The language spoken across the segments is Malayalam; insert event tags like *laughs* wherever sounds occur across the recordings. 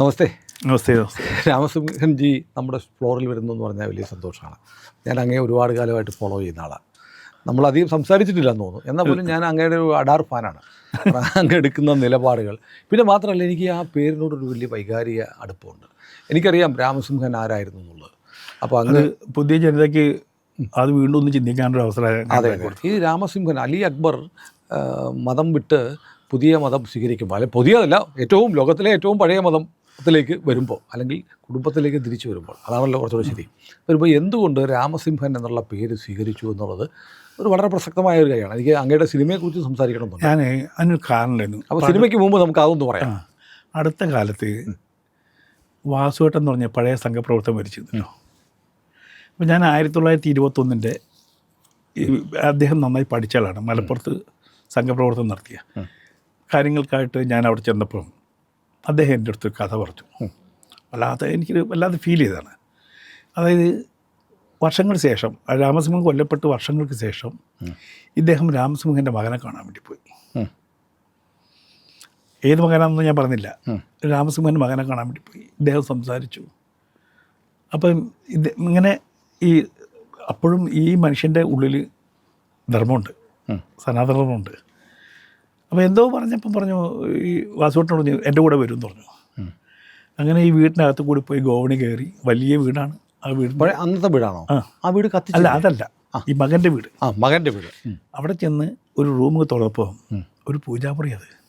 നമസ്തേ. നമസ്തേ രാമസിംഹൻ ജി നമ്മുടെ ഫ്ലോറിൽ വരുന്നു എന്ന് പറഞ്ഞാൽ വലിയ സന്തോഷമാണ്. ഞാൻ അങ്ങേ ഒരുപാട് കാലമായിട്ട് ഫോളോ ചെയ്യുന്ന ആളാണ് നമ്മൾ അധികം സംസാരിച്ചിട്ടില്ലെന്ന് തോന്നുന്നു. എന്നാൽ പോലും ഞാൻ അങ്ങയുടെ ഒരു അഡാർ ഫാനാണ്. *laughs* അങ്ങ് എടുക്കുന്ന നിലപാടുകൾ. പിന്നെ മാത്രമല്ല എനിക്ക് ആ പേരിനോടൊരു വലിയ വൈകാരിക അടുപ്പമുണ്ട്. എനിക്കറിയാം രാമസിംഹൻ ആരായിരുന്നു എന്നുള്ളത്. അപ്പോൾ അങ്ങ് പുതിയ ജനതയ്ക്ക് അത് വീണ്ടും ഒന്ന് ചിന്തിക്കാനൊരു അവസരം അതെ ഈ രാമസിംഹൻ അലി അക്ബർ മതം വിട്ട് പുതിയ മതം സ്വീകരിക്കുമ്പോൾ അല്ലെങ്കിൽ പുതിയതല്ല ഏറ്റവും ലോകത്തിലെ ഏറ്റവും പഴയ മതത്തിലേക്ക് വരുമ്പോൾ അല്ലെങ്കിൽ കുടുംബത്തിലേക്ക് തിരിച്ചു വരുമ്പോൾ അതാണല്ലോ കുറച്ചുകൂടെ ശരി. വരുമ്പോൾ എന്തുകൊണ്ട് രാമസിംഹൻ എന്നുള്ള പേര് സ്വീകരിച്ചു എന്നുള്ളത് ഒരു വളരെ പ്രസക്തമായ ഒരു കാര്യമാണ്. എനിക്ക് അങ്ങയുടെ സിനിമയെക്കുറിച്ച് സംസാരിക്കണം ഞാൻ അതിനൊരു കാരണമായിരുന്നു അപ്പോൾ സിനിമയ്ക്ക് മുമ്പ് നമുക്ക് അതൊന്ന് പറയാം. അടുത്ത കാലത്ത് വാസുവേട്ടൻ എന്ന് പറഞ്ഞ പഴയ സംഘപ്രവർത്തനം മരിച്ചിരുന്നല്ലോ അപ്പോൾ ഞാൻ ആയിരത്തി തൊള്ളായിരത്തി ഇരുപത്തൊന്നിന്റെ അദ്ദേഹം നന്നായി പഠിച്ച ആളാണ്. മലപ്പുറത്ത് സംഘപ്രവർത്തനം നടത്തിയ കാര്യങ്ങൾക്കായിട്ട് ഞാൻ അവിടെ ചെന്നപ്പോൾ അദ്ദേഹം എന്റെ അടുത്ത് കഥ പറഞ്ഞു. വല്ലാതെ എനിക്ക് വല്ലാതെ ഫീൽ ചെയ്തതാണ്. അതായത് വർഷങ്ങൾക്ക് ശേഷം രാമസിംഹൻ കൊല്ലപ്പെട്ട് വർഷങ്ങൾക്ക് ശേഷം ഇദ്ദേഹം രാമസിംഹന്റെ മകനെ കാണാൻ വേണ്ടി പോയി. ഏത് മകനാണെന്ന് ഞാൻ പറഞ്ഞില്ല. രാമസിംഹന്റെ മകനെ കാണാൻ വേണ്ടി പോയി. ഇദ്ദേഹം സംസാരിച്ചു. അപ്പം ഇത് ഇങ്ങനെ ഈ അപ്പോഴും ഈ മനുഷ്യന്റെ ഉള്ളിൽ ധർമ്മമുണ്ട്. സനാതനമുണ്ട് അപ്പോൾ എന്തോ പറഞ്ഞപ്പം പറഞ്ഞു ഈ വാസുവേട്ടനോട് പറഞ്ഞു എന്റെ കൂടെ വരും എന്ന് പറഞ്ഞു. അങ്ങനെ ഈ വീടിനകത്ത് കൂടി പോയി ഗോവണി കയറി. വലിയ വീടാണ്. ആ വീട് അന്നത്തെ വീടാണോ? ആ. വീട് കത്തി അല്ല അതല്ല. ഈ മകന്റെ വീട്. ആ മകന്റെ വീട്. അവിടെ ചെന്ന് ഒരു റൂം തുറന്നപ്പോൾ. ഒരു പൂജാമുറി അത്.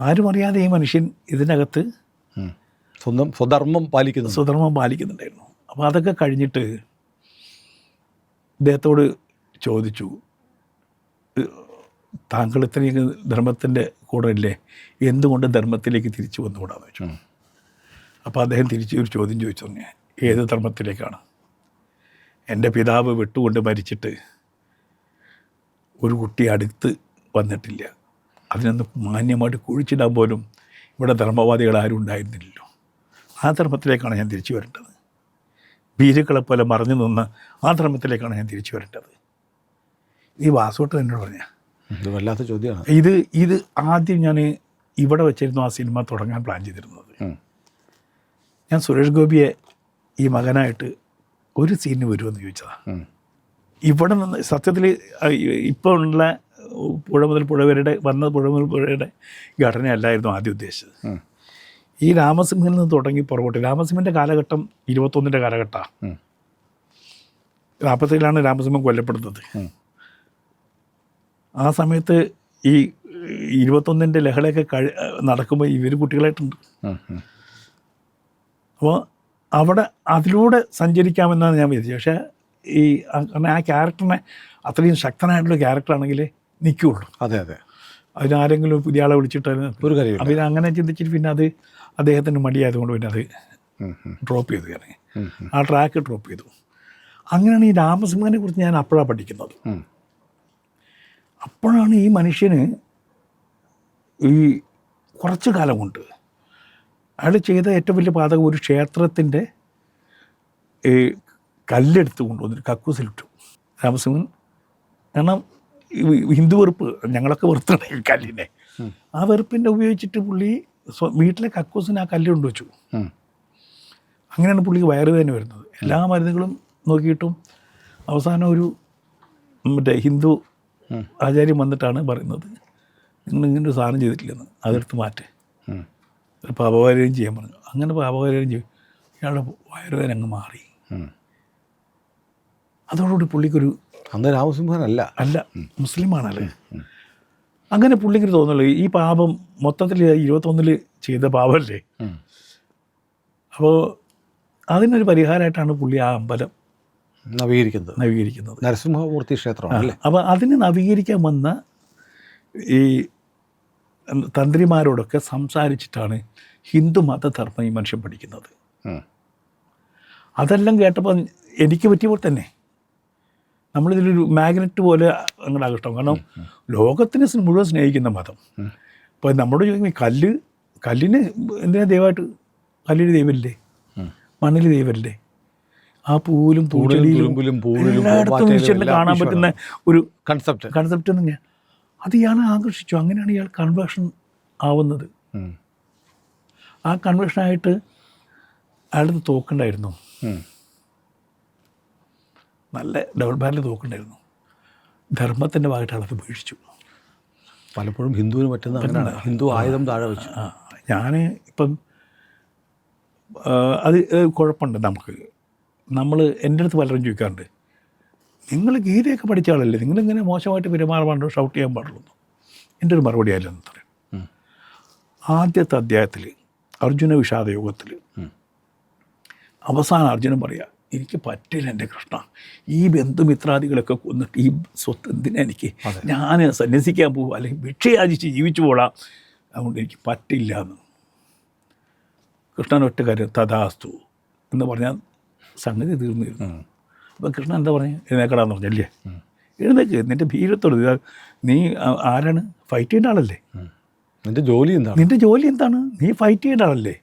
ആരും അറിയാതെ ഈ മനുഷ്യൻ ഇതിനകത്ത്. സ്വന്തം സ്വധർമ്മം പാലിക്കുന്നു. സ്വധർമ്മം പാലിക്കുന്നുണ്ടായിരുന്നു. അപ്പോൾ അതൊക്കെ കഴിഞ്ഞിട്ട് ഇദ്ദേഹത്തോട് ചോദിച്ചു. "ഏഹ്, താങ്കൾ ഇത്രയും ധർമ്മത്തിന്റെ കൂടെ ഇല്ലേ? എന്തുകൊണ്ട് ധർമ്മത്തിലേക്ക് തിരിച്ചു വന്നുകൂടാന്ന് വെച്ചു. അപ്പോൾ അദ്ദേഹം തിരിച്ച് ഒരു ചോദ്യം ചോദിച്ചു. തന്നെ ഏത് ധർമ്മത്തിലേക്കാണ്? എന്റെ പിതാവ് വിട്ടുകൊണ്ട് മരിച്ചിട്ട് ഒരു കുട്ടി അടുത്ത് വന്നിട്ടില്ല. അതിനൊന്ന് മാന്യമായിട്ട് കുഴിച്ചിടാൻ പോലും ഇവിടെ ധർമ്മവാദികൾ ആരും ഉണ്ടായിരുന്നില്ലല്ലോ. ആ ധർമ്മത്തിലേക്കാണ് ഞാൻ തിരിച്ചു വരേണ്ടത്. ബീജുക്കളെ പോലെ മറഞ്ഞു നിന്ന് ആ ധർമ്മത്തിലേക്കാണ് ഞാൻ തിരിച്ചു വരേണ്ടത്. ഈ വാസോട്ട് എന്നോട് പറഞ്ഞ ഇത് വല്ലാത്ത ചോദ്യമാണ്. ഇത് ഇത് ആദ്യം ഞാൻ ഇവിടെ വെച്ചിരുന്നു ആ സിനിമ തുടങ്ങാൻ പ്ലാൻ ചെയ്തിരുന്നത്. ഞാൻ സുരേഷ് ഗോപിയെ ഈ മകനായിട്ട് ഒരു സീനിന് വരുമെന്ന് ചോദിച്ചതാണ്. ഇവിടെ നിന്ന് സത്യത്തിൽ ഇപ്പോൾ ഉള്ള പുഴ മുതൽ പുഴവരുടെ വന്ന പുഴ മുതൽ പുഴയുടെ ഘടനയല്ലായിരുന്നു ആദ്യം ഉദ്ദേശിച്ചത്. ഈ രാമസിംഹനിൽ നിന്ന് തുടങ്ങി പുറകോട്ട്. രാമസിംഹന്റെ കാലഘട്ടം ഇരുപത്തൊന്നിന്റെ കാലഘട്ടമാണ്. നാൽപ്പത്തേഴിലാണ് രാമസിംഹൻ കൊല്ലപ്പെടുന്നത്. ആ സമയത്ത് ഈ ഇരുപത്തൊന്നിന്റെ ലഹളയൊക്കെ കഴി നടക്കുമ്പോൾ ഇവർ കുട്ടികളായിട്ടുണ്ട്. അപ്പോൾ അവിടെ അതിലൂടെ സഞ്ചരിക്കാമെന്നാണ് ഞാൻ വിചാരിച്ചത്. പക്ഷേ ഈ ആ- കാരണം ആ ക്യാരക്ടറിനെ അത്രയും ശക്തനായിട്ടുള്ള ക്യാരക്ടറാണെങ്കിൽ നിൽക്കുകയുള്ളൂ അതെ അതെ. അതിനാരെങ്കിലും പുതിയ ആളെ വിളിച്ചിട്ട് ഒരു കാര്യം അപ്പം ഇത് അങ്ങനെ ചിന്തിച്ചിട്ട് പിന്നെ അത് അദ്ദേഹത്തിന് മടിയായതുകൊണ്ട് പിന്നെ അത്. ഡ്രോപ്പ് ചെയ്തു കാരണം ആ ട്രാക്ക് ഡ്രോപ്പ് ചെയ്തു. അങ്ങനെയാണ് ഈ രാമസിംഹനെ കുറിച്ച് ഞാൻ അപ്പോഴാണ് പഠിക്കുന്നത്. അപ്പോഴാണ് ഈ മനുഷ്യന് ഈ കുറച്ച് കാലം കൊണ്ട് അയാൾ ചെയ്ത ഏറ്റവും വലിയ പാതകം ഒരു ക്ഷേത്രത്തിന്റെ ഈ കല്ലെടുത്ത് കൊണ്ടുവന്നിട്ട് കക്കൂസിലിട്ടു രാമസിംഹൻ കാരണം ഹിന്ദു വെറുപ്പ് ഞങ്ങളൊക്കെ വെറുത്തുണ്ട് ഈ കല്ലിനെ ആ വെറുപ്പിന്റെ ഉപയോഗിച്ചിട്ട് പുള്ളി വീട്ടിലെ കക്കൂസിന് ആ കല്ല് കൊണ്ടുവച്ചു. അങ്ങനെയാണ് പുള്ളിക്ക് വയറുവേദന വരുന്നത് എല്ലാ മരുന്നുകളും നോക്കിയിട്ടും അവസാനം ഒരു മറ്റേ ഹിന്ദു. ആചാര്യം വന്നിട്ടാണ് പറയുന്നത്. നിങ്ങൾ ഇങ്ങനെ ഒരു സാധനം ചെയ്തിട്ടില്ലെന്ന്. അതെടുത്ത് മാറ്റ്. ഒരു പാപകാര്യം ചെയ്യാൻ പറഞ്ഞു. അങ്ങനെ പാപകാര്യം ചെയ്യും ഇയാളുടെ വയറുവേദന അങ്ങ് മാറി. അതോടുകൂടി പുള്ളിക്കൊരു അന്ന് രാമസിംഹനല്ല അല്ല മുസ്ലിമാണല്ലേ? അങ്ങനെ പുള്ളിക്ക് തോന്നുള്ളൂ ഈ പാപം മൊത്തത്തിൽ ഇരുപത്തൊന്നിൽ ചെയ്ത പാപമല്ലേ? അപ്പോൾ അതിനൊരു പരിഹാരമായിട്ടാണ് പുള്ളി ആ അമ്പലം നവീകരിക്കുന്നത്. നവീകരിക്കുന്നത്. നരസിംഹമൂർത്തി ക്ഷേത്രമാണ് അല്ലേ? അപ്പോൾ അതിനെ നവീകരിക്കാൻ വന്ന ഈ തന്ത്രിമാരോടൊക്കെ സംസാരിച്ചിട്ടാണ് ഹിന്ദു മതധർമ്മം ഈ മനുഷ്യൻ പഠിക്കുന്നത്. അതെല്ലാം കേട്ടപ്പോൾ എനിക്ക് പറ്റിയ പോലെ തന്നെ. നമ്മളിതിലൊരു മാഗ്നറ്റ് പോലെ അങ്ങോട്ട് ആകഷ്ടം കാരണം ലോകത്തിനെ മുഴുവൻ സ്നേഹിക്കുന്ന മതം. അപ്പോൾ നമ്മുടെ ചോദിക്കുമ്പോൾ കല്ല് കല്ലിന് എന്തിനാ ദൈവമായിട്ട്? കല്ലിന് ദൈവമില്ലേ. മണ്ണിൽ ദൈവമില്ലേ? ആ പൂവിലും പൂച്ചെടിയിലും എല്ലായിടത്തും ഈശ്വരനെ കാണാൻ പറ്റുന്ന ഒരു കൺസെപ്റ്റ് കൺസെപ്റ്റ് തന്നെയാണ് അത് ഇയാളെ ആകർഷിച്ചു. അങ്ങനെയാണ് ഇയാൾ കൺവേർഷൻ ആവുന്നത്. ആ കൺവെൻഷനായിട്ട് അയാളത് തോക്കുണ്ടായിരുന്നു. നല്ല ഡബിൾ ബാരൽ തോക്കുണ്ടായിരുന്നു. ധർമ്മത്തിന്റെ ഭാഗമായിട്ട് അയാളത് വീഴ്ചു പലപ്പോഴും ഹിന്ദുവിന് പറ്റുന്ന അങ്ങനെയാണ്. ഹിന്ദു ആയുധം താഴെ വെച്ചു. ഞാൻ ഇപ്പം അത് കുഴപ്പമുണ്ട് നമുക്ക്. നമ്മൾ എന്റെ അടുത്ത് പലരും ചോദിക്കാറുണ്ട് നിങ്ങൾ ഗീതയൊക്കെ പഠിച്ച ആളല്ലേ? നിങ്ങളിങ്ങനെ മോശമായിട്ട് പെരുമാറാൻ പാടുള്ളൂ ഷൗട്ട് ചെയ്യാൻ പാടുള്ളൂ. എന്റെ ഒരു മറുപടി ആയാലും എന്ന് പറയും ആദ്യത്തെ അധ്യായത്തിൽ അർജുന വിഷാദ യോഗത്തിൽ അവസാനം അർജുനൻ പറയുക എനിക്ക് പറ്റില്ല എന്റെ കൃഷ്ണ ഈ ബന്ധുമിത്രാദികളൊക്കെ കൊന്നിട്ട് ഈ സ്വത്ത് എന്തിനാ എനിക്ക്? ഞാൻ സന്യസിക്കാൻ പോകും അല്ലെങ്കിൽ ഭിക്ഷയാചിച്ച് ജീവിച്ചു പോടാം അതുകൊണ്ട് എനിക്ക് പറ്റില്ല എന്ന്. കൃഷ്ണൻ ഒറ്റ കാര്യം തഥാസ്തു എന്ന് പറഞ്ഞാൽ സംഗതി തീർന്നിരുന്നു. അപ്പം കൃഷ്ണൻ എന്താ പറഞ്ഞു? എഴുന്നേക്കടാന്ന് പറഞ്ഞല്ലേ? എഴുന്നേക്ക് നിന്റെ ഭീരത്തോട് ഇതാ നീ ആരാണ്? ഫൈറ്റ് ചെയ്യേണ്ട ആളല്ലേ. നിന്റെ ജോലി എന്താണ്? നിന്റെ ജോലി എന്താണ്? നീ ഫൈറ്റ് ചെയ്യേണ്ട ആളല്ലേ?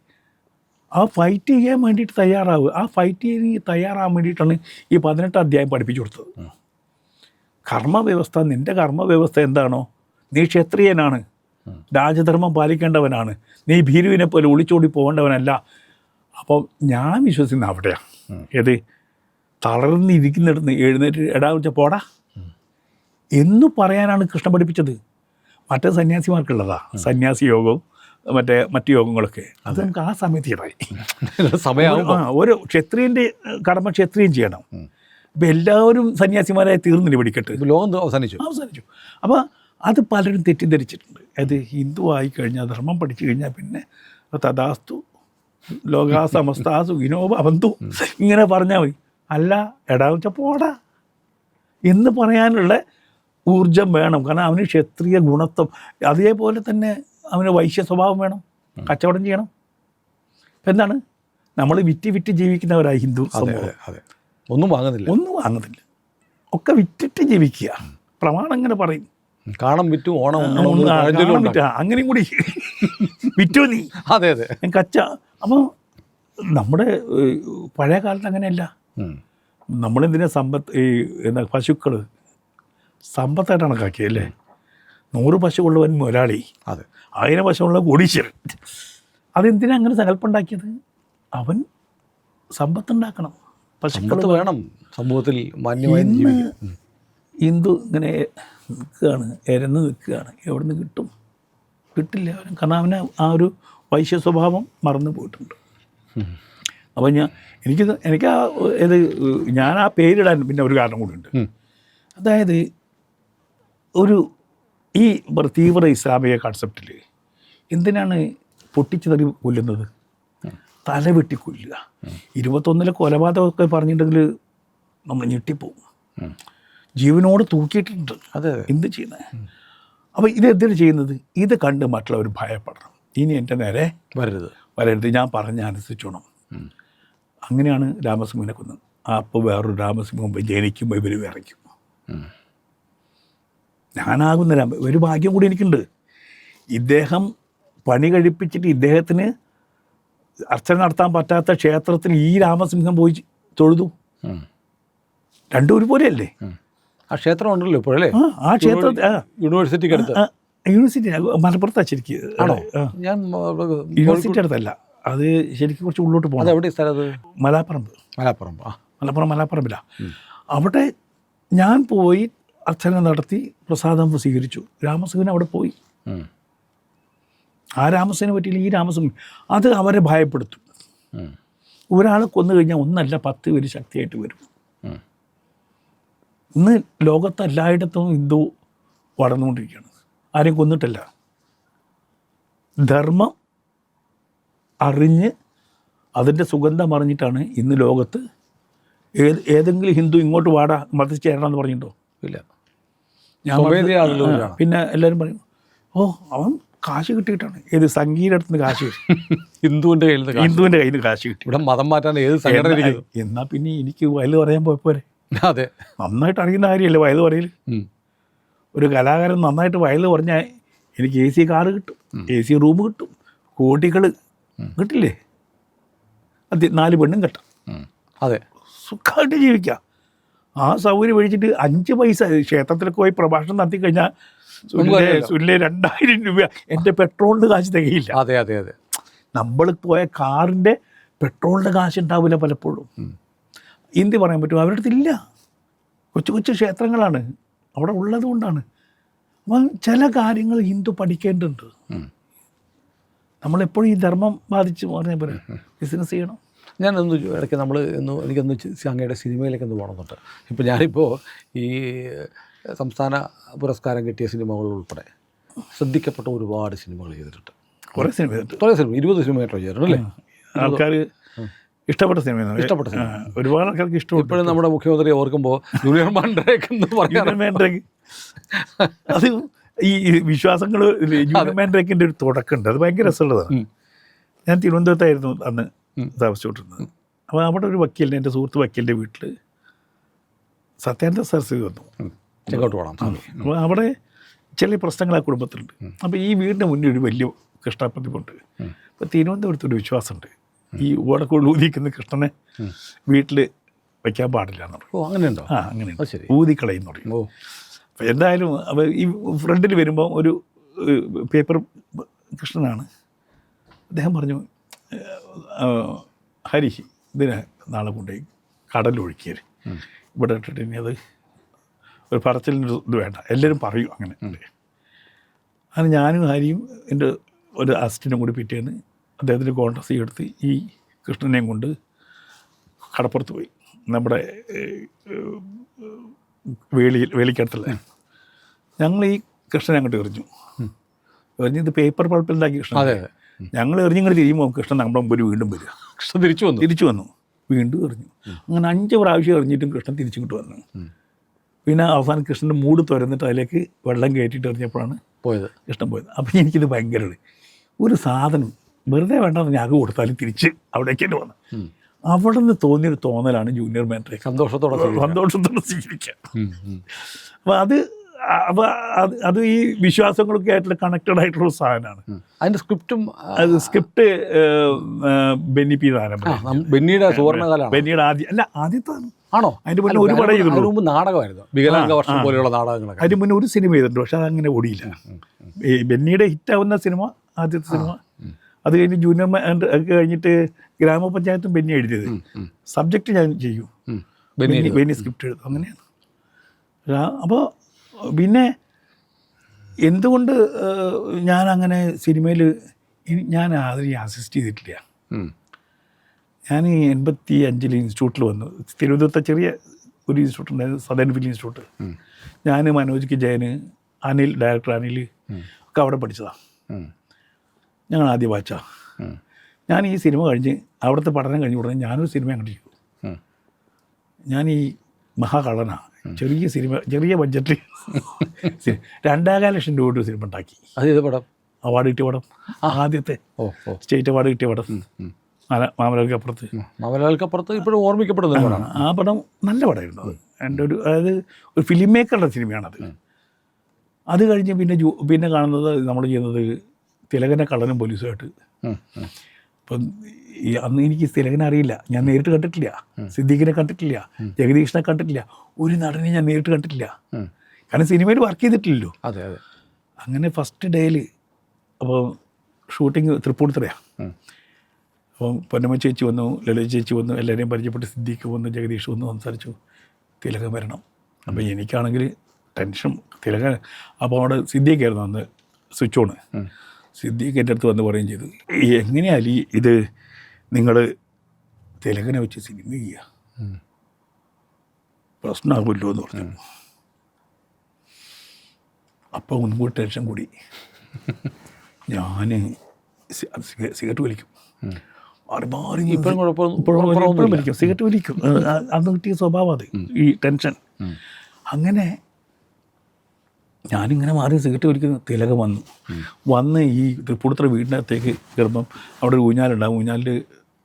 ആ ഫൈറ്റ് ചെയ്യാൻ വേണ്ടിയിട്ട് തയ്യാറാവുക ആ ഫൈറ്റ് ചെയ്യാൻ തയ്യാറാകാൻ വേണ്ടിയിട്ടാണ് ഈ പതിനെട്ട് അധ്യായം പഠിപ്പിച്ചു കൊടുത്തത്. കർമ്മവ്യവസ്ഥ നിന്റെ കർമ്മവ്യവസ്ഥ എന്താണോ? നീ ക്ഷത്രിയനാണ്. രാജധർമ്മം പാലിക്കേണ്ടവനാണ്. നീ ഭീരുവിനെ പോലെ ഒളിച്ചോടി പോകേണ്ടവനല്ല. അപ്പോൾ ഞാൻ വിശ്വസിക്കുന്ന അവിടെയാണ് ഏത്? തളർന്നിരിക്കുന്നിടത്ത് എഴുന്നേറ്റ് എടാ വെച്ചാൽ പോടാ. എന്ന് പറയാനാണ് കൃഷ്ണൻ പഠിപ്പിച്ചത്. മറ്റേ സന്യാസിമാർക്കുള്ളതാ. സന്യാസി യോഗവും മറ്റേ മറ്റു യോഗങ്ങളൊക്കെ. അത് നമുക്ക് ആ സമയത്ത് ചെയ്തായി സമയം ഓരോ ക്ഷത്രിയന്റെ കടമ ക്ഷത്രിയം ചെയ്യണം. അപ്പം എല്ലാവരും സന്യാസിമാരായി തീർന്നില്ല പിടിക്കട്ടെ ലോകം അവസാനിച്ചു. അവസാനിച്ചു. അപ്പോൾ അത് പലരും തെറ്റിദ്ധരിച്ചിട്ടുണ്ട്. അത് ഹിന്ദു ആയി കഴിഞ്ഞാൽ ധർമ്മം പഠിച്ചു കഴിഞ്ഞാൽ പിന്നെ തഥാസ്തു ലോകാ സമസ്ത വിനോബ അവന്തു ഇങ്ങനെ പറഞ്ഞാൽ മതി. അല്ല എടാ വെച്ചാൽ പോടാ. എന്ന് പറയാനുള്ള ഊർജം വേണം. കാരണം അവന് ക്ഷത്രിയ ഗുണത്വം. അതേപോലെ തന്നെ അവന് വൈശ്യ സ്വഭാവം വേണം. കച്ചവടം ചെയ്യണം. ഇപ്പം എന്താണ്? നമ്മൾ വിറ്റ് വിറ്റ് ജീവിക്കുന്നവരായി ഹിന്ദു ഒന്നും വാങ്ങുന്നില്ല. ഒന്നും വാങ്ങുന്നില്ല. ഒക്കെ വിറ്റിട്ട് ജീവിക്കുക. പ്രമാണം ഇങ്ങനെ പറയും. കാണം വിറ്റു ഓണം. അങ്ങനെയും കൂടി. *laughs* വിറ്റു നീ. അതെ അതെ. കച്ച അപ്പോൾ നമ്മുടെ പഴയ കാലത്ത് അങ്ങനെയല്ല. നമ്മളെന്തിനെ സമ്പത്ത് ഈ എന്താ പശുക്കൾ സമ്പത്തായിട്ട് കണക്കാക്കി അല്ലേ? നൂറ് പശുവുള്ളവൻ മുതലാളി അതെ. ആയിരം പശുള്ള കോടീശ്വരൻ. അതെന്തിനാ അങ്ങനെ സങ്കല്പം ഉണ്ടാക്കിയത് അവൻ സമ്പത്തുണ്ടാക്കണം. പശുക്കൾ വേണം. സമൂഹത്തിൽ ഇന്ന് ഹിന്ദു ഇങ്ങനെ നിൽക്കുകയാണ് എരന്ന് നിൽക്കുകയാണ്. എവിടെ നിന്ന് കിട്ടും? കിട്ടില്ല. അവൻ കാരണം അവന് ആ ഒരു വൈശ്യ സ്വഭാവം മറന്നു പോയിട്ടുണ്ട്. അപ്പം അപ്പോൾ ഞാൻ എനിക്ക് എനിക്ക് ആ ഇത് ഞാൻ ആ പേരിടാൻ പിന്നെ ഒരു കാരണം കൂടിയുണ്ട് ഉണ്ട്. അതായത് ഒരു ഈ തീവ്ര ഇസ്ലാമിക കൺസെപ്റ്റിൽ എന്തിനാണ് പൊട്ടിച്ച് തെറി കൊല്ലുന്നത് തല വെട്ടി കൊല്ലുക ഇരുപത്തൊന്നിലെ കൊലപാതകമൊക്കെ പറഞ്ഞിട്ടുണ്ടെങ്കിൽ നമ്മൾ ഞെട്ടിപ്പോവും. ജീവനോട് തൂക്കിയിട്ടുണ്ട് അതെ എന്ത് ചെയ്യുന്നത് അപ്പോൾ ഇത് എന്തിനു ചെയ്യുന്നത്? ഇത് കണ്ട് മറ്റുള്ളവർ ഭയപ്പെടണം. ഇനി എന്റെ നേരെ വരരുത്. വരരുത്. ഞാൻ പറഞ്ഞ അനുസരിച്ചോണം അങ്ങനെയാണ് രാമസിംഹനെ കൊന്നത്. അപ്പോൾ വേറൊരു രാമസിംഹം ജനിക്കുമ്പോൾ ഇവർ വിറയ്ക്കും. ഞാനാകുന്ന രാമ ഒരു ഭാഗ്യം കൂടി എനിക്കുണ്ട്. ഇദ്ദേഹം പണി കഴിപ്പിച്ചിട്ട് ഇദ്ദേഹത്തിന് അർച്ചന നടത്താൻ പറ്റാത്ത ക്ഷേത്രത്തിൽ ഈ രാമസിംഹം പോയി തൊഴുതു. രണ്ടും ഒരുപോലെയല്ലേ? ആ ക്ഷേത്രം ഉണ്ടല്ലോ ഇപ്പോഴല്ലേ? ആ ക്ഷേത്ര ക്ഷേത്രത്തിൽ യൂണിവേഴ്സിറ്റിക്ക് അടുത്ത്. യൂണിവേഴ്സിറ്റി മലപ്പുറത്താ ശരിക്ക്. ആണോ? ഞാൻ യൂണിവേഴ്സിറ്റി അടുത്തല്ല. അത് ശരിക്കും കുറച്ച് ഉള്ളോട്ട് പോകണം അതെവിടെ സ്ഥലത്ത് മലാപ്പറമ്പ്. മലാപ്പറമ്പ് മലപ്പുറം ആ. മലപ്പുറം മലപ്പുറമില്ല അവിടെ ഞാൻ പോയി അർച്ചന നടത്തി പ്രസാദം സ്വീകരിച്ചു രാമസിംഹൻ അവിടെ പോയി. ആ രാമസിനെ പറ്റിയില്ല ഈ രാമസിംഹൻ. അത് അവരെ ഭയപ്പെടുത്തും. ഒരാളെ കൊന്നു കഴിഞ്ഞാൽ ഒന്നല്ല പത്ത് പേര് ശക്തിയായിട്ട് വരും. ഇന്ന് ലോകത്ത് എല്ലായിടത്തും ഹിന്ദു വളർന്നുകൊണ്ടിരിക്കുകയാണ്. ആരെയും കൊന്നിട്ടില്ല. ധർമ്മം അറിഞ്ഞ് അതിന്റെ സുഗന്ധം അറിഞ്ഞിട്ടാണ് ഇന്ന് ലോകത്ത് ഏത് ഏതെങ്കിലും ഹിന്ദു ഇങ്ങോട്ട് വാടാ മതത്തിൽ ചേരണം എന്ന് പറഞ്ഞിട്ടുണ്ടോ? ഇല്ല. ഞാൻ പിന്നെ എല്ലാവരും പറയും ഓ അവൻ കാശ് കിട്ടിയിട്ടാണ്. ഏത് സംഗീതത്തിന് കാശ് കിട്ടി. *laughs* ഹിന്ദുവിന്റെ കയ്യിൽ നിന്ന് കാശ്. ഹിന്ദുവിന്റെ കയ്യിൽ നിന്ന് കാശ് കിട്ടി. ഇവിടെ മതം മാറ്റാൻ ഏത് സംഘടന ഇരിക്കുന്നു? എന്നാ- എന്നാ പിന്നെ എനിക്ക് വയൽ പറയാൻ പോയപ്പോരെ. അതെ. നന്നായിട്ട് അറിയുന്ന കാര്യമല്ലേ വയൽ പറയൽ. ഒരു കലാകാരൻ നന്നായിട്ട് വയൽ പറഞ്ഞാൽ എനിക്ക് എ സി കാറ് കിട്ടും. എ സി റൂം കിട്ടും. കോടികൾ കിട്ടില്ലേ? അത് നാല് പെണ്ണും കെട്ടാം. അതെ. സുഖമായിട്ട് ജീവിക്കാം. ആ സൗകര്യം മേടിച്ചിട്ട് അഞ്ച് പൈസ ക്ഷേത്രത്തിലൊക്കെ പോയി പ്രഭാഷണം നടത്തി കഴിഞ്ഞാൽ സുല്ലെ രണ്ടായിരം രൂപ എന്റെ പെട്രോളിന്റെ കാശ് തികയില്ല. അതെ അതെ അതെ. നമ്മൾ പോയ കാറിന്റെ പെട്രോളിന്റെ കാശ് ഉണ്ടാവില്ല പലപ്പോഴും. ഹിന്ദി പറയാൻ പറ്റും അവരുടെ അടുത്ത് ഇല്ല. കൊച്ചു കൊച്ചു ക്ഷേത്രങ്ങളാണ്. അവിടെ ഉള്ളത് കൊണ്ടാണ്. അപ്പം ചില കാര്യങ്ങൾ ഹിന്ദു പഠിക്കേണ്ടതുണ്ട്. നമ്മളെപ്പോഴും ഈ ധർമ്മം ബാധിച്ച് പറഞ്ഞ പോലെ ബിസിനസ് ചെയ്യണം. ഞാൻ ചോ- ഇടയ്ക്ക് നമ്മൾ ഒന്ന് എനിക്കൊന്ന് അങ്ങയുടെ സിനിമയിലേക്ക് ഒന്ന് പോകണമെന്നുണ്ട്. ഇപ്പോൾ ഞാനിപ്പോൾ ഈ സംസ്ഥാന പുരസ്കാരം കിട്ടിയ സിനിമകൾ ഉൾപ്പെടെ ശ്രദ്ധിക്കപ്പെട്ട ഒരുപാട് സിനിമകൾ ചെയ്തിട്ടുണ്ട്. കുറേ സിനിമ കുറേ സിനിമ ഇരുപത് സിനിമയായിട്ടോ ചെയ്തിട്ടുണ്ട് അല്ലേ? ആൾക്കാർ ഇഷ്ടപ്പെട്ട സിനിമയാണ്. ഇഷ്ടപ്പെട്ട സിനിമ. ഒരുപാട് ആൾക്കാർക്ക് ഇഷ്ടപ്പെട്ടു ഇപ്പോഴും നമ്മുടെ മുഖ്യമന്ത്രി ഓർക്കുമ്പോൾ ജൂനിയർ മാൻഡ്രേക്ക് എന്ന് പറയാൻ അത് ഈ വിശ്വാസങ്ങൾ ജൂനിയർ മാൻഡ്രേക്കിന്റെ ഒരു തുടക്കമുണ്ട്. അത് ഭയങ്കര രസമുള്ളതാണ്. ഞാൻ തിരുവനന്തപുരത്തായിരുന്നു അന്ന് താമസിച്ചുകൊണ്ടിരുന്നത്. അപ്പോൾ അവിടെ ഒരു വക്കീലിന്റെ എന്റെ സുഹൃത്ത് വക്കീലിന്റെ വീട്ടിൽ സത്യാന്ത സരസ്വതി വന്നു. ചെങ്കോട്ട് പോകണം അപ്പോൾ അവിടെ ചില പ്രശ്നങ്ങൾ ആ കുടുംബത്തിലുണ്ട്. അപ്പോൾ ഈ വീടിന്റെ മുന്നിൽ ഒരു വലിയ കൃഷ്ണപ്രതിമുണ്ട് അപ്പോൾ തിരുവനന്തപുരത്ത് ഒരു വിശ്വാസമുണ്ട്. ഈ ഓടക്കൊണ്ട് ഊതിക്കുന്ന കൃഷ്ണനെ വീട്ടിൽ വയ്ക്കാൻ പാടില്ല എന്ന് പറയും ഓ അങ്ങനെയുണ്ടോ? ആ അങ്ങനെ. ശരി. ഊതിക്കളയെന്ന് പറയും ഓ. അപ്പോൾ എന്തായാലും അപ്പോൾ ഈ ഫ്രണ്ടിൽ വരുമ്പോൾ ഒരു പേപ്പർ കൃഷ്ണനാണ്. അദ്ദേഹം പറഞ്ഞു ഹരി ഇതിനെ നാളെ കൊണ്ടുപോയി കടലൊഴുക്കിയത് ഇവിടെ ഇട്ടിട്ട് ഇനി അത് ഒരു പറച്ചിലിന് ഇത് വേണ്ട. എല്ലാവരും പറയും അങ്ങനെ. അങ്ങനെ ഞാനും ഹരിയും എന്റെ ഒരു അസിസ്റ്റന്റും കൂടി പിറ്റേന്ന് അദ്ദേഹത്തിന്റെ കോൺട്രസ് എടുത്ത് ഈ കൃഷ്ണനെയും കൊണ്ട് കടപ്പുറത്ത് പോയി. നമ്മുടെ വേലിയിൽ വേലിക്കടുത്തല്ലേ ഞങ്ങൾ ഈ കൃഷ്ണനെ അങ്ങോട്ട് എറിഞ്ഞു. എറിഞ്ഞ് ഇത് പേപ്പർ പൾപ്പിലുണ്ടാക്കി കൃഷ്ണൻ. അതെ ഞങ്ങൾ എറിഞ്ഞിങ്ങനെ തിരിയുമ്പോൾ കൃഷ്ണൻ നമ്മുടെ മുമ്പിൽ വീണ്ടും വരിക. കൃഷ്ണൻ തിരിച്ചു വന്നു? തിരിച്ചു വന്നു. വീണ്ടും എറിഞ്ഞു. അങ്ങനെ അഞ്ച് പ്രാവശ്യം എറിഞ്ഞിട്ടും കൃഷ്ണൻ തിരിച്ചിങ്ങോട്ട് വന്നു. പിന്നെ അവസാനം കൃഷ്ണന്റെ മൂട് തുരന്നിട്ട് അതിലേക്ക് വെള്ളം കയറ്റിയിട്ട് എറിഞ്ഞപ്പോഴാണ് പോയത്. കൃഷ്ണൻ പോയത്. അപ്പം എനിക്കിത് ഭയങ്കര ഒരു സാധനം വെറുതെ വേണ്ടെന്ന് ഞാൻ കൊടുത്താലും തിരിച്ച് അവിടേക്ക് തന്നെ വന്നു. അവിടെ നിന്ന് തോന്നിയൊരു തോന്നലാണ് ജൂനിയർ മാനേജർ സന്തോഷത്തോടെ സന്തോഷത്തോടെ സ്വീകരിക്കുക ഉം. അത് അപ്പോൾ അത് അത് ഈ വിശ്വാസങ്ങളൊക്കെ ആയിട്ടുള്ള കണക്റ്റഡ് ആയിട്ടുള്ള സാധനമാണ്. അതിന്റെ അതിന്റെ സ്ക്രിപ്റ്റും അത് സ്ക്രിപ്റ്റ് ബെന്നി പി നം- ബെന്നിയുടെ സുവർണകാലാണ് ബെന്നിയുടെ ആദ്യം അല്ല ആദ്യത്താണ് ആണോ? അതിന്റെ മുന്നേ ഒരു പടം ചെയ്തിട്ടുണ്ട്. മുമ്പ് നാടകമായിരുന്നു. വികലാംഗ വർഷം പോലെയുള്ള നാടകങ്ങളൊക്കെ. അതിന് മുന്നേ ഒരു സിനിമ ചെയ്തിട്ടുണ്ട് പക്ഷെ അതങ്ങനെ ഓടിയില്ല. ഈ ബെന്നിയുടെ ഹിറ്റാവുന്ന സിനിമ ആദ്യത്തെ സിനിമ അത് കഴിഞ്ഞ് ജൂനിയർ ഒക്കെ കഴിഞ്ഞിട്ട് ഗ്രാമപഞ്ചായത്തും ബെന്നി എഴുതിയത്. സബ്ജക്റ്റ് ഞാൻ ചെയ്യും. ബെന്നി സ്ക്രിപ്റ്റ് എഴുതും അങ്ങനെയാണ്. അപ്പോൾ പിന്നെ എന്തുകൊണ്ട് ഞാൻ അങ്ങനെ സിനിമയിൽ ഞാൻ ആദ്യം അസിസ്റ്റ് ചെയ്തിട്ടില്ല. ഞാൻ എൺപത്തി അഞ്ചിൽ ഇൻസ്റ്റിറ്റ്യൂട്ടിൽ വന്നു. തിരുവനന്തപുരത്തെ ചെറിയ ഒരു ഇൻസ്റ്റിറ്റ്യൂട്ട് ഉണ്ടായിരുന്നു സദേൺ ഫിലിം ഇൻസ്റ്റിറ്റ്യൂട്ട് ഞാൻ മനോജ് കെ ജയന് അനിൽ ഡയറക്ടർ അനിൽ ഒക്കെ അവിടെ പഠിച്ചതാണ്. ഞങ്ങൾ ആദ്യം വാച്ച ഞാൻ ഈ സിനിമ കഴിഞ്ഞ് അവിടുത്തെ പഠനം കഴിഞ്ഞ് ഉടനെ ഞാനൊരു സിനിമ അങ്ങോട്ട് ചെയ്തു ഞാൻ ഈ മഹാകള്ളന. ചെറിയ സിനിമ ചെറിയ ബഡ്ജറ്റിൽ *laughs* രണ്ടാകാല ലക്ഷം രൂപ ഒരു സിനിമ ഉണ്ടാക്കി. അതേത് പടം? അവാർഡ് കിട്ടിയ പടം. ആദ്യത്തെ സ്റ്റേറ്റ് അവാർഡ് കിട്ടിയ പടം. മാമലകപ്പുറത്ത് നവലാൽക്കപ്പുറത്ത് ഇപ്പോഴും ഓർമ്മിക്കപ്പെടുന്ന ആ പടം നല്ല പടമായിരുന്നു അത്. എന്റെ ഒരു അതായത് ഒരു ഫിലിം മേക്കറുടെ സിനിമയാണത്. അത് കഴിഞ്ഞ് പിന്നെ ജൂ പിന്നെ കാണുന്നത് നമ്മൾ ചെയ്യുന്നത് തിലകനെ കള്ളനും പോലീസുമായിട്ട്. അപ്പം ഈ അന്ന് എനിക്ക് തിലകനെ അറിയില്ല. ഞാൻ നേരിട്ട് കണ്ടിട്ടില്ല. സിദ്ദീഖിനെ കണ്ടിട്ടില്ല. ജഗദീഷിനെ കണ്ടിട്ടില്ല. ഒരു നടനെ ഞാൻ നേരിട്ട് കണ്ടിട്ടില്ല. കാരണം സിനിമയിൽ വർക്ക് ചെയ്തിട്ടില്ലല്ലോ. അതെ അതെ. അങ്ങനെ ഫസ്റ്റ് ഡേയിൽ അപ്പോൾ ഷൂട്ടിങ് തൃപ്പൂണിത്തുറയാണ് അപ്പോൾ അപ്പം പൊന്നമ്മ ചേച്ചി വന്നു ലളിത ചേച്ചി വന്നു എല്ലാവരെയും പരിചയപ്പെട്ട് സിദ്ദീഖ് വന്നു ജഗദീഷ് വന്നു സംസാരിച്ചു. തിലകൻ വരണം. അപ്പം എനിക്കാണെങ്കിൽ ടെൻഷൻ തിലകൻ അപ്പോൾ അവിടെ സിദ്ദീഖായിരുന്നു അന്ന് സ്വിച്ച് ഓണ് സിദ്ദീഖ് എന്റെ അടുത്ത് വന്ന് പറയുകയും ചെയ്തു. "ഈ എങ്ങനെയാ അലി ഇത് നിങ്ങൾ തെലുങ്കനെ വെച്ച് സിനിമ ചെയ്യുക? പ്രശ്നമാകുമല്ലോ എന്ന് പറഞ്ഞു. അപ്പോൾ ഒന്നും കൂടി ടെൻഷൻ കൂടി. ഞാൻ സിഗരറ്റ് വലിക്കും. മാറി മാറി ഇപ്പോഴും വലിക്കും. സിഗരറ്റ് വലിക്കും. അന്ന് കിട്ടിയ സ്വഭാവം അത്. ഈ ടെൻഷൻ. അങ്ങനെ ഞാനിങ്ങനെ മാറി സിഗരറ്റ് വലിക്കുന്ന തിലക വന്നു. വന്ന് ഈ തൃപ്പൂണിത്തുറ വീടിനകത്തേക്ക് കയറുമ്പം അവിടെ ഒരു ഊഞ്ഞാലുണ്ടാവും. ഊഞ്ഞാലിൽ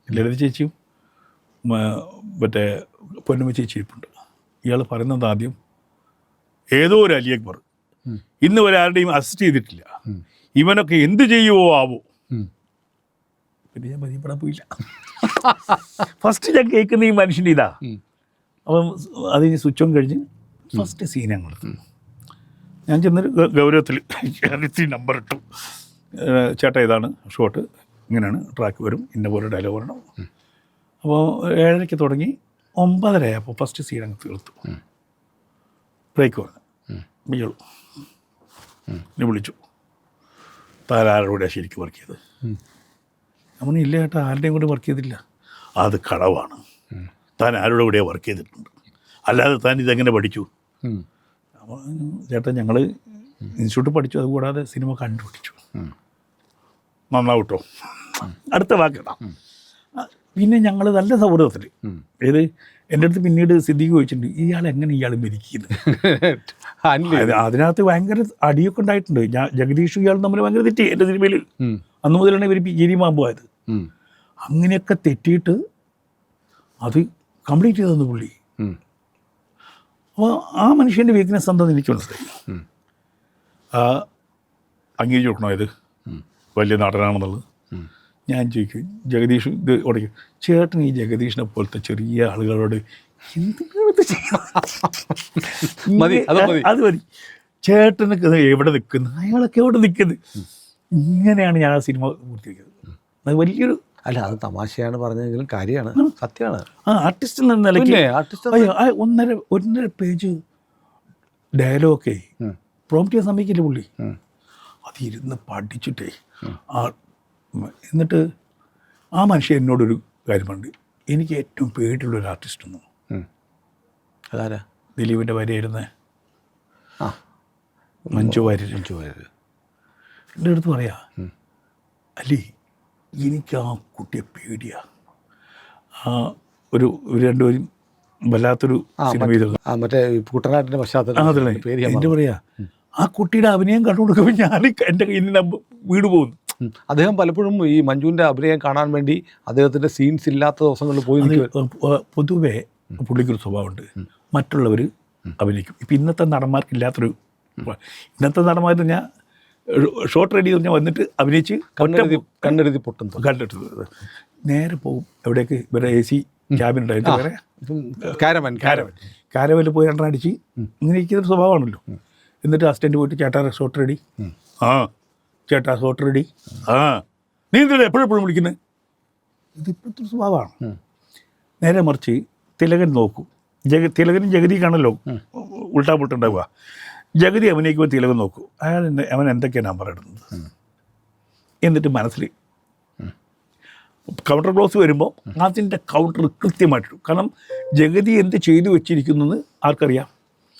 ലളിത ചേച്ചിയും മറ്റേ പൊന്നമ്മ ചേച്ചി ഇരിപ്പുണ്ട്. ഇയാൾ പറയുന്നത് ആദ്യം ഏതോ ഒരു അലി അക്ബർ ഇന്ന് വരെ ആരുടെയും അസിസ്റ്റ് ചെയ്തിട്ടില്ല. ഇവനൊക്കെ എന്ത് ചെയ്യുവോ ആവോ. പിന്നെ ഞാൻ മതിപ്പെടാൻ പോയില്ല. ഫസ്റ്റ് ഞാൻ കേൾക്കുന്ന ഈ മനുഷ്യന്റെ ഇതാ. അപ്പം അത് സ്വിച്ച് ഓൺ കഴിഞ്ഞ് ഫസ്റ്റ് സീൻ ഞങ്ങൾ ഞാൻ ചെന്നൊരു ഗൗരവത്തിൽ ഇത്തിരി നമ്പർ ഇട്ടു. ചേട്ട ഇതാണ് ഷോട്ട് ഇങ്ങനെയാണ് ട്രാക്ക് വരും. ഇന്ന പോലെ ഡയലോഗ് വരണം. അപ്പോൾ ഏഴരയ്ക്ക് തുടങ്ങി ഒമ്പതരയായപ്പോൾ ഫസ്റ്റ് സീൻ അങ്ങ് തീർത്തു. ബ്രേക്ക് വന്നു. ബിജോളൂ എന്നെ വിളിച്ചു. താരാരോടെ ശരിക്കും വർക്ക് ചെയ്ത് അവന് ഇല്ല ചേട്ടാ ആരുടെയും കൂടെ വർക്ക് ചെയ്തില്ല. അത് കടവാണ്. താൻ ആരുടെ കൂടെയാണ് വർക്ക് ചെയ്തിട്ടുണ്ട്? അല്ലാതെ താൻ ഇതെങ്ങനെ പഠിച്ചു. അപ്പോൾ ചേട്ടാ ഞങ്ങൾ ഇൻസ്റ്റിറ്റ്യൂട്ട് പഠിച്ചു. അതുകൂടാതെ സിനിമ കണ്ടുപിടിച്ചു. നന്നാവട്ടോ. അടുത്ത വാക്കിടാം പിന്നെ ഞങ്ങൾ നല്ല സൗഹൃദത്തിൽ ഏത്? എന്റെ അടുത്ത് പിന്നീട് സിദ്ധിക്ക് ചോദിച്ചിട്ടുണ്ട് ഇയാൾ എങ്ങനെ ഇയാൾ മരിക്കുന്നത്? *laughs* അതിനകത്ത് ഭയങ്കര അടിയൊക്കെ ഉണ്ടായിട്ടുണ്ട്. ഞാൻ ജഗദീഷും ഇയാളും തമ്മിൽ ഭയങ്കര തെറ്റി എന്റെ സിനിമയിൽ. അന്ന് മുതലാണ് ഇവർ ഗിരി മാമ്പുമായത്. അങ്ങനെയൊക്കെ തെറ്റിയിട്ട് അത് കംപ്ലീറ്റ് ചെയ്തെന്ന് പുള്ളി. അപ്പോൾ ആ മനുഷ്യന്റെ വീക്ക്നെസ് എന്താണെന്ന് എനിക്ക് മനസ്സിലായി അംഗീകരിച്ച് കൊടുക്കണോ ഇത്? വലിയ നടനാണെന്നുള്ളത്. ഞാൻ ചോദിക്കും ജഗദീഷ് ഇത് ഉടയ്ക്കും ചേട്ടൻ ഈ ജഗദീഷിനെ പോലത്തെ ചെറിയ ആളുകളോട്? മതി, അത് മതി. ഇത് എവിടെ നിൽക്കുന്നു? അയാളൊക്കെ എവിടെ നിൽക്കുന്നത് ഇങ്ങനെയാണ് ഞാൻ ആ സിനിമ പൂർത്തിയാക്കിയത് അത് വലിയൊരു അല്ല അത് തമാശയാണ് പറഞ്ഞെങ്കിലും കാര്യമാണ്. സത്യമാണ്. ആ ആർട്ടിസ്റ്റ് എന്ന നിലയ്ക്ക് ആർട്ടിസ്റ്റ് അയ്യോ ആ ഒന്നര ഒന്നര പേജ് പ്രോമിറ്റ് പ്രോംപ്റ്റ് ചെയ്യാൻ സമ്മതിക്കില്ല പുള്ളി? അതിരുന്ന് അത് ഇരുന്ന് പഠിച്ചിട്ടേ ആ എന്നിട്ട് ആ മനുഷ്യൻ എന്നോടൊരു കാര്യമുണ്ട് എനിക്ക് ഏറ്റവും പേടിയുള്ള ഒരു ആർട്ടിസ്റ്റ് ഒന്നും. അതാരാ? ദിലീപിന്റെ ഭാര്യയായിരുന്ന. ആ. മഞ്ജു വാര്യർ മഞ്ജു വാര്യർ. എന്റെ അടുത്ത് പറയാ അല്ലേ എനിക്ക് ആ കുട്ടിയെ പേടിയാ. ആ ഒരു രണ്ടുപേരും വല്ലാത്തൊരു ആ, മറ്റേ- പശ്ചാത്തലം. മറന്നു. പറയാ? ആ കുട്ടിയുടെ അഭിനയം കണ്ടുകൊടുക്കുമ്പോൾ ഞാൻ എന്റെ കയ്യിൽ നിന്ന് വീട് പോകുന്നു. അദ്ദേഹം പലപ്പോഴും ഈ മഞ്ജുവിന്റെ അഭിനയം കാണാൻ വേണ്ടി അദ്ദേഹത്തിന്റെ സീൻസ് ഇല്ലാത്ത ദിവസങ്ങളിൽ പോയി പൊതുവെ പുള്ളിക്കൊരു സ്വഭാവമുണ്ട്. മറ്റുള്ളവർ അഭിനയിക്കും. ഇപ്പം ഇന്നത്തെ നടന്മാർക്ക് ഇല്ലാത്തൊരു ഇന്നത്തെ നടന്മാർ ഞാൻ ഷോർട്ട് റെഡി പറഞ്ഞാൽ വന്നിട്ട് അഭിനയിച്ച് കണ്ണെഴുതി കണ്ണെഴുതി പൊട്ടും. കണ്ടിട്ട് നേരെ പോകും. എവിടേക്ക് ഇവരെ എ സി ക്യാബിൻ ഉണ്ടായിട്ട് കാരവൻ കാരമൻ കാരവൽ പോയി രണ്ടെണ്ണം അടിച്ച് ഇങ്ങനെ ഇരിക്കുന്ന സ്വഭാവമാണല്ലോ. എന്നിട്ട് അസിസ്റ്റന്റ് പോയിട്ട് ചേട്ടാ ഷോർട്ട് റെഡി ആ ചേട്ടാ ഷോർട്ട് റെഡി ആ നീ എന്തിനാ എപ്പോഴെപ്പോഴും വിളിക്കുന്നത് ഇത് ഇപ്പോഴത്തെ സ്വഭാവമാണ്. നേരെ മറിച്ച് തിലകൻ നോക്കും. ജഗ തിലകനും ജഗതിക്കാണല്ലോ ഉൾട്ടാ പുട്ടുണ്ടാവുക ജഗതി അഭിനയിക്കുമ്പോൾ തിലകൻ നോക്കൂ. അയാൾ അവൻ എന്തൊക്കെയാണ് നമ്പർ ഇടുന്നത് എന്നിട്ട് മനസ്സിൽ കൗണ്ടർ ക്ലോസ് വരുമ്പോൾ അതിന്റെ കൗണ്ടർ കൃത്യമായിട്ടിടും കാരണം ജഗതി എന്ത് ചെയ്തു വെച്ചിരിക്കുന്നത് ആർക്കറിയാം?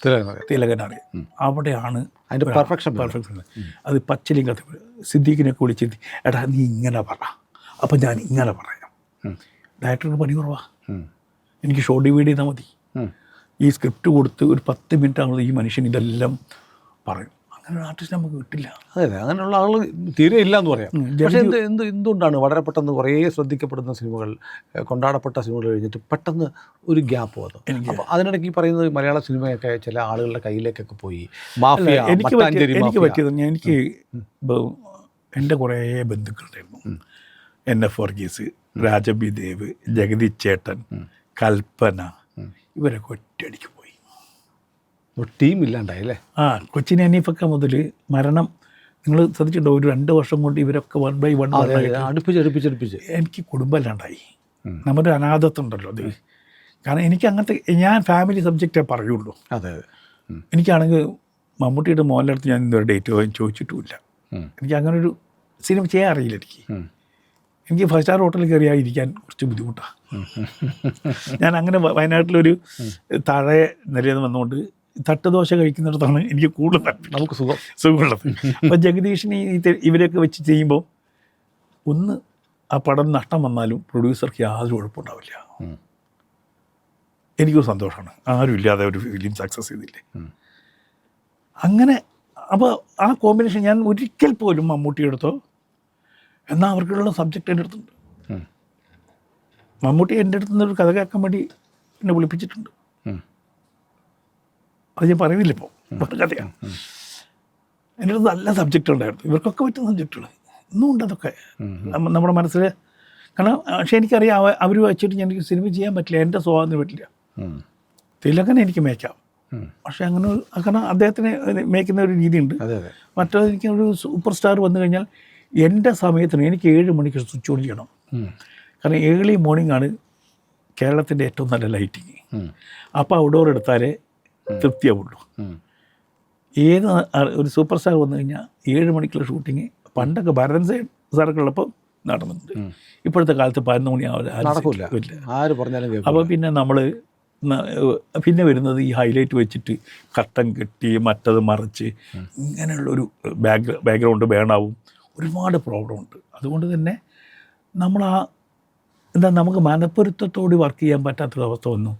തിലകൻ തിലകനാണ് അവിടെയാണ് അതിന്റെ പെർഫെക്ഷൻ പെർഫെക്ഷൻ അത് പച്ചലിംഗ സിദ്ദീഖിനൊക്കെ വിളിച്ചിട്ട് എടാ നീ ഇങ്ങനെ പറ. അപ്പം ഞാൻ ഇങ്ങനെ പറയാം. ഡയറക്ടർ പണി കുറവാ. എനിക്ക് ഷോർട്ട് ഡിവൈഡ് ചെയ്താൽ മതി. ഈ സ്ക്രിപ്റ്റ് കൊടുത്ത് ഒരു പത്ത് മിനിറ്റ് ആകുമ്പോൾ ഈ മനുഷ്യൻ ഇതെല്ലാം പറയും. അങ്ങനെ ഒരു ആർട്ടിസ്റ്റ് നമുക്ക് കിട്ടില്ല. അതെ അതെ അങ്ങനെയുള്ള ആളുകൾ തീരെ ഇല്ല എന്ന് പറയാം പക്ഷേ എന്ത് എന്ത് എന്തുകൊണ്ടാണ് വളരെ പെട്ടെന്ന് കുറേ ശ്രദ്ധിക്കപ്പെടുന്ന സിനിമകൾ കൊണ്ടാടപ്പെട്ട സിനിമകൾ കഴിഞ്ഞിട്ട് പെട്ടെന്ന് ഒരു ഗ്യാപ്പ് വന്നു? അപ്പോൾ അതിനിടയ്ക്ക് ഈ പറയുന്നത് മലയാള സിനിമയൊക്കെ ചില ആളുകളുടെ കയ്യിലേക്കൊക്കെ പോയി. മാഫിയ എനിക്ക് എനിക്ക് പറ്റിയത് എനിക്ക് എന്റെ കുറേ ബന്ധുക്കളുണ്ടായിരുന്നു. എൻ എഫ് വർഗീസ് രാജബി ദേവ് ജഗതി ചേട്ടൻ കൽപ്പന ഇവരൊക്കെ ഒറ്റയടിക്ക് പോയി. ടീം ഇല്ലാണ്ടായി അല്ലേ ആ കൊച്ചിൻ അനീഫൊക്കെ മുതൽ മരണം. നിങ്ങൾ ശ്രദ്ധിച്ചിട്ടുണ്ടോ? ഒരു രണ്ട് വർഷം കൊണ്ട് ഇവരൊക്കെ വൺ ബൈ വൺ അടുപ്പിച്ച് അടുപ്പിച്ച് അടുപ്പിച്ച്. എനിക്ക് കുടുംബമില്ലാണ്ടായി നമ്മുടെ അനാഥത്വം ഉണ്ടല്ലോ അത്. കാരണം എനിക്ക് അങ്ങനത്തെ ഞാൻ ഫാമിലി സബ്ജക്റ്റേ പറയുള്ളൂ. അതെ. എനിക്കാണെങ്കിൽ മമ്മൂട്ടിയുടെ അടുത്ത് ഞാൻ ഇന്നൊരു ഡേറ്റ് ചോദിച്ചിട്ടുമില്ല. എനിക്ക് അങ്ങനെ ഒരു സിനിമ ചെയ്യാൻ അറിയില്ല എനിക്ക്. എനിക്ക് ഫൈവ് സ്റ്റാർ ഹോട്ടലിൽ കയറിയാൽ ഇരിക്കാൻ കുറച്ച് ബുദ്ധിമുട്ടാണ് ഞാൻ അങ്ങനെ വയനാട്ടിലൊരു താഴെ നിലയിൽ വന്നുകൊണ്ട് തട്ടുദോശ കഴിക്കുന്നിടത്താണ് എനിക്ക് കൂടുതൽ നമുക്ക് സുഖം. സുഖമുള്ളത്. അപ്പം ജഗദീഷിന് ഈ ഇവരെയൊക്കെ വെച്ച് ചെയ്യുമ്പോൾ ഒന്ന് ആ പടം നഷ്ടം വന്നാലും പ്രൊഡ്യൂസർക്ക് യാതൊരു കുഴപ്പമുണ്ടാവില്ല എനിക്കും എനിക്കൊരു സന്തോഷമാണ്. ആരും ഇല്ലാതെ ഒരു ഫിലിം സക്സസ് ചെയ്തില്ലേ. അങ്ങനെ അപ്പോൾ ആ കോമ്പിനേഷൻ ഞാൻ ഒരിക്കൽ പോലും മമ്മൂട്ടി എടുത്തോ എന്നാൽ അവർക്കുള്ള സബ്ജക്റ്റ് എന്റെ അടുത്തുണ്ട്. മമ്മൂട്ടി എന്റെ അടുത്ത് നിന്ന് ഒരു കഥ കേൾക്കാൻ വേണ്ടി എന്നെ വിളിപ്പിച്ചിട്ടുണ്ട്. അത് ഞാൻ പറയുന്നില്ല ഇപ്പോൾ കഥയാണ് എന്റെ അടുത്ത് നല്ല സബ്ജക്റ്റ് ഉണ്ടായിരുന്നു. ഇവർക്കൊക്കെ പറ്റുന്ന സബ്ജക്റ്റുകൾ ഇന്നും ഉണ്ട് അതൊക്കെ. നമ്മുടെ മനസ്സിൽ കാരണം പക്ഷേ എനിക്കറിയാം അവർ വെച്ചിട്ട് ഞാൻ എനിക്ക് സിനിമ ചെയ്യാൻ പറ്റില്ല. എന്റെ സ്വാതന്ത്ര്യം പറ്റില്ല. തിലകനെ എനിക്ക് മേക്കാം പക്ഷെ അങ്ങനെ കാരണം അദ്ദേഹത്തിന് മേക്കുന്ന ഒരു രീതിയുണ്ട്. മറ്റേത് എനിക്ക് ഒരു സൂപ്പർ സ്റ്റാർ വന്നു കഴിഞ്ഞാൽ എന്റെ സമയത്തിന് എനിക്ക് ഏഴ് മണിക്ക് സ്വിച്ച് ഓൺ ചെയ്യണം. കാരണം ഏർലി മോർണിംഗ് ആണ് കേരളത്തിന്റെ ഏറ്റവും നല്ല ലൈറ്റിങ്. അപ്പോൾ ഔട്ട്ഡോർ എടുത്താലേ തൃപ്തിയാവുള്ളൂ. ഏത് ഒരു സൂപ്പർ സ്റ്റാർ വന്നു കഴിഞ്ഞാൽ ഏഴ് മണിക്കുള്ള ഷൂട്ടിങ് പണ്ടൊക്കെ ഭരതൻ സാറൊക്കെ ഉള്ളപ്പോൾ നടന്നിട്ടുണ്ട്. ഇപ്പോഴത്തെ കാലത്ത് പതിനൊന്ന് മണിയാവില്ല അപ്പോൾ പിന്നെ നമ്മൾ പിന്നെ വരുന്നത് ഈ ഹൈലൈറ്റ് വെച്ചിട്ട് കട്ടൻ കെട്ടി മറ്റത് മറിച്ച് ഇങ്ങനെയുള്ളൊരു ബാക്ക് ബാക്ക്ഗ്രൗണ്ട് വേണാവും ഒരുപാട് പ്രോബ്ലം ഉണ്ട്. അതുകൊണ്ട് തന്നെ നമ്മൾ ആ എന്താ നമുക്ക് മനപ്പൊരുത്തത്തോട് വർക്ക് ചെയ്യാൻ പറ്റാത്തൊരവസ്ഥ വന്നു.